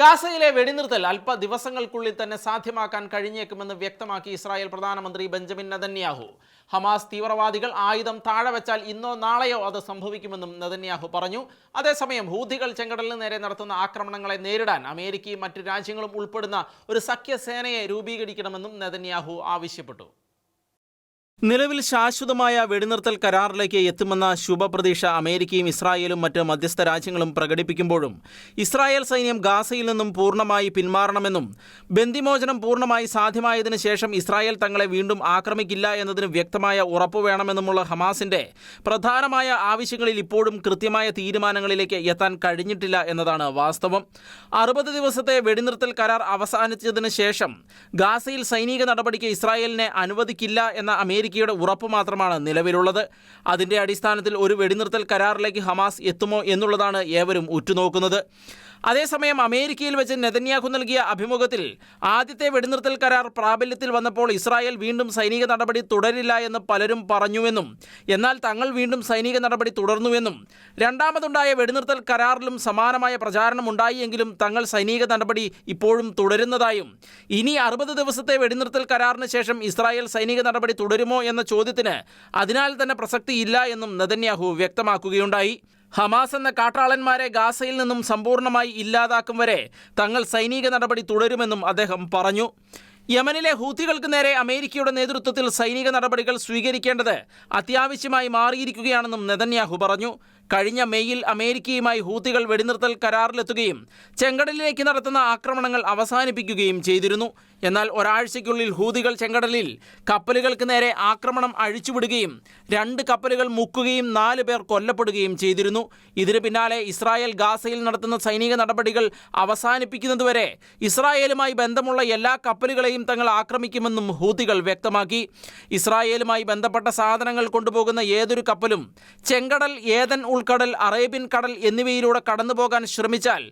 ഗാസയിലെ വെടിനിർത്തൽ അല്പ ദിവസങ്ങൾക്കുള്ളിൽ തന്നെ സാധ്യമാക്കാൻ കഴിഞ്ഞേക്കുമെന്ന് വ്യക്തമാക്കി ഇസ്രായേൽ പ്രധാനമന്ത്രി ബെഞ്ചമിൻ നെതന്യാഹു. ഹമാസ് തീവ്രവാദികൾ ആയുധം താഴെ വെച്ചാൽ ഇന്നോ നാളെയോ അത് സംഭവിക്കുമെന്നും നെതന്യാഹു പറഞ്ഞു. അതേസമയം ഹൂതികൾ ചെങ്കടലിന് നേരെ നടത്തുന്ന ആക്രമണങ്ങളെ നേരിടാൻ അമേരിക്കയും മറ്റു രാജ്യങ്ങളും ഉൾപ്പെടുന്ന ഒരു സഖ്യസേനയെ രൂപീകരിക്കണമെന്നും നെതന്യാഹു ആവശ്യപ്പെട്ടു. നിലവിൽ ശാശ്വതമായ വെടിനിർത്തൽ കരാറിലേക്ക് എത്തുമെന്ന ശുഭപ്രതീക്ഷ അമേരിക്കയും ഇസ്രായേലും മറ്റ് മധ്യസ്ഥ രാജ്യങ്ങളും പ്രകടിപ്പിക്കുമ്പോഴും ഇസ്രായേൽ സൈന്യം ഗാസയിൽ നിന്നും പൂർണമായി പിന്മാറണമെന്നും ബന്ദിമോചനം പൂർണമായി സാധ്യമായതിനു ശേഷം ഇസ്രായേൽ തങ്ങളെ വീണ്ടും ആക്രമിക്കില്ല എന്നതിന് വ്യക്തമായ ഉറപ്പ് വേണമെന്നുമുള്ള ഹമാസിന്റെ പ്രധാനമായ ആവശ്യങ്ങളിൽ ഇപ്പോഴും കൃത്യമായ തീരുമാനങ്ങളിലേക്ക് എത്താൻ കഴിഞ്ഞിട്ടില്ല എന്നതാണ് വാസ്തവം. അറുപത് ദിവസത്തെ വെടിനിർത്തൽ കരാർ അവസാനിച്ചതിന് ശേഷം ഗാസയിൽ സൈനിക നടപടിക്ക് ഇസ്രായേലിനെ അനുവദിക്കില്ല എന്ന അമേരിക്കയുടെ ഉറപ്പ് മാത്രമാണ് നിലവിലുള്ളത്. അതിന്റെ അടിസ്ഥാനത്തിൽ ഒരു വെടിനിർത്തൽ കരാറിലേക്ക് ഹമാസ് എത്തുമോ എന്നുള്ളതാണ് ഏവരും ഉറ്റുനോക്കുന്നത്. അതേസമയം അമേരിക്കയിൽ വെച്ച് നെതന്യാഹു നൽകിയ അഭിമുഖത്തിൽ ആദ്യത്തെ വെടിനിർത്തൽ കരാർ പ്രാബല്യത്തിൽ വന്നപ്പോൾ ഇസ്രായേൽ വീണ്ടും സൈനിക നടപടി തുടരില്ല എന്ന് പലരും പറഞ്ഞുവെന്നും എന്നാൽ തങ്ങൾ വീണ്ടും സൈനിക നടപടി തുടർന്നുവെന്നും രണ്ടാമതുണ്ടായ വെടിനിർത്തൽ കരാറിലും സമാനമായ പ്രചാരണം ഉണ്ടായിയെങ്കിലും തങ്ങൾ സൈനിക നടപടി ഇപ്പോഴും തുടരുന്നതായും. ഇനി അറുപത് ദിവസത്തെ വെടിനിർത്തൽ കരാറിന് ശേഷം ഇസ്രായേൽ സൈനിക നടപടി തുടരുമോ എന്ന ചോദ്യത്തിന് അതിനാൽ തന്നെ പ്രസക്തിയില്ല എന്നും നെതന്യാഹു വ്യക്തമാക്കുകയുണ്ടായി. ഹമാസ് എന്ന കാട്ടാളന്മാരെ ഗാസയിൽ നിന്നും സമ്പൂർണമായി ഇല്ലാതാക്കും വരെ തങ്ങൾ സൈനിക നടപടി തുടരുമെന്നും അദ്ദേഹം പറഞ്ഞു. യമനിലെ ഹൂത്തികൾക്ക് നേരെ അമേരിക്കയുടെ നേതൃത്വത്തിൽ സൈനിക നടപടികൾ സ്വീകരിക്കേണ്ടത് അത്യാവശ്യമായി മാറിയിരിക്കുകയാണെന്നും നെതന്യാഹു പറഞ്ഞു. കഴിഞ്ഞ മെയ്യിൽ അമേരിക്കയുമായി ഹൂത്തികൾ വെടിനിർത്തൽ കരാറിലെത്തുകയും ചെങ്കടലിലേക്ക് നടത്തുന്ന ആക്രമണങ്ങൾ അവസാനിപ്പിക്കുകയും ചെയ്തിരുന്നു. എന്നാൽ ഒരാഴ്ചയ്ക്കുള്ളിൽ ഹൂതികൾ ചെങ്കടലിൽ കപ്പലുകൾക്ക് നേരെ ആക്രമണം അഴിച്ചുവിടുകയും രണ്ട് കപ്പലുകൾ മുക്കുകയും നാല് പേർ കൊല്ലപ്പെടുകയും ചെയ്തിരുന്നു. ഇതിന് പിന്നാലെ ഇസ്രായേൽ ഗാസയിൽ നടത്തുന്ന സൈനിക നടപടികൾ അവസാനിപ്പിക്കുന്നതുവരെ ഇസ്രായേലുമായി ബന്ധമുള്ള എല്ലാ കപ്പലുകളെയും തങ്ങൾ ആക്രമിക്കുമെന്നും ഹൂതികൾ വ്യക്തമാക്കി. ഇസ്രായേലുമായി ബന്ധപ്പെട്ട സാധനങ്ങൾ കൊണ്ടുപോകുന്ന ഏതൊരു കപ്പലും ചെങ്കടൽ ഏതൻ ഉൾക്കടൽ അറേബ്യൻ കടൽ എന്നിവയിലൂടെ കടന്നുപോകാൻ ശ്രമിച്ചാൽ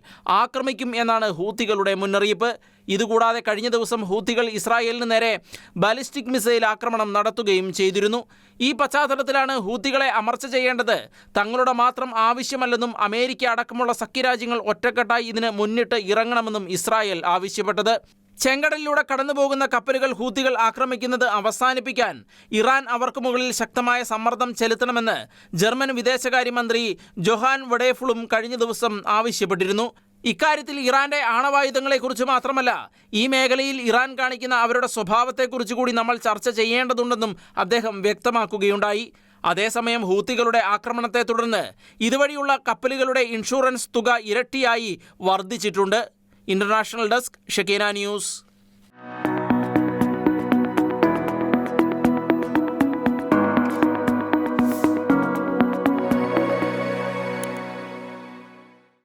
ആക്രമിക്കും എന്നാണ് ഹൂത്തികളുടെ മുന്നറിയിപ്പ്. ഇതുകൂടാതെ കഴിഞ്ഞ ദിവസം ഹൂത്തികൾ ഇസ്രായേലിന് നേരെ ബാലിസ്റ്റിക് മിസൈൽ ആക്രമണം നടത്തുകയും ചെയ്തിരുന്നു. ഈ പശ്ചാത്തലത്തിലാണ് ഹൂത്തികളെ അമർച്ച ചെയ്യേണ്ടത്. തങ്ങളുടെ മാത്രം ആവശ്യമല്ലെന്നും അമേരിക്ക അടക്കമുള്ള സഖ്യരാജ്യങ്ങൾ ഒറ്റക്കെട്ടായി ഇതിന് മുന്നിട്ട് ഇറങ്ങണമെന്നും ഇസ്രായേൽ ആവശ്യപ്പെട്ടത്. ചെങ്കടലിലൂടെ കടന്നുപോകുന്ന കപ്പലുകൾ ഹൂത്തികൾ ആക്രമിക്കുന്നത് അവസാനിപ്പിക്കാൻ ഇറാൻ അവർക്ക് മുകളിൽ ശക്തമായ സമ്മർദ്ദം ചെലുത്തണമെന്ന് ജർമ്മൻ വിദേശകാര്യമന്ത്രി ജൊഹാൻ വഡേഫുളും കഴിഞ്ഞ ദിവസം ആവശ്യപ്പെട്ടിരുന്നു. ഇക്കാര്യത്തിൽ ഇറാന്റെ ആണവായുധങ്ങളെക്കുറിച്ച് മാത്രമല്ല ഈ മേഖലയിൽ ഇറാൻ കാണിക്കുന്ന അവരുടെ സ്വഭാവത്തെക്കുറിച്ച് കൂടി നമ്മൾ ചർച്ച ചെയ്യേണ്ടതുണ്ടെന്നും അദ്ദേഹം വ്യക്തമാക്കുകയുണ്ടായി. അതേസമയം ഹൂത്തികളുടെ ആക്രമണത്തെ തുടർന്ന് ഇതുവഴിയുള്ള കപ്പലുകളുടെ ഇൻഷുറൻസ് തുക ഇരട്ടിയായി വർദ്ധിച്ചിട്ടുണ്ട്. International desk Shekinah news